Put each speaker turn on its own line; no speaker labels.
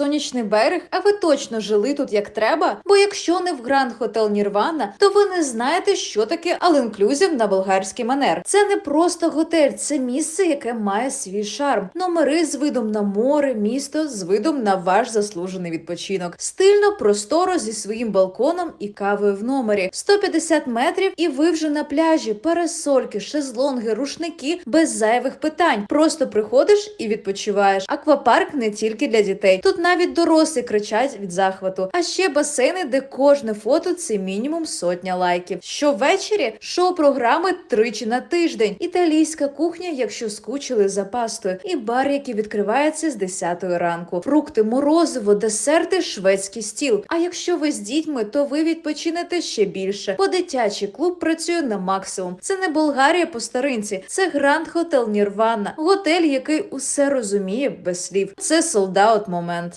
сонячний берег, а ви точно жили тут як треба. Бо якщо не в Гранд Хотел Нірвана, то ви не знаєте, що таке all-inclusive на болгарський манер. Це не просто готель, це місце, яке має свій шарм. Номери з видом на море, місто з видом на ваш заслужений відпочинок. Стильно, просторо зі своїм балконом і кавою в номері. 150 метрів, і ви вже на пляжі. Парасольки, шезлонги, рушники без зайвих питань. Просто приходиш і відпочиваєш. Аквапарк не тільки для дітей. Тут навіть дорослі кричать від захвату. А ще басейни, де кожне фото це мінімум сотня лайків. Щовечері шоу-програми тричі на тиждень. Італійська кухня, якщо скучили за пастою, і бар, який відкривається з 10 ранку. Фрукти, морозиво, десерти, шведський стіл. А якщо ви з дітьми, то ви відпочинете ще більше. Бо дитячий клуб працює на максимум. Це не Болгарія по старинці, це Гранд Хотел Нірвана, готель, який усе розуміє без слів. Це солдаут момент.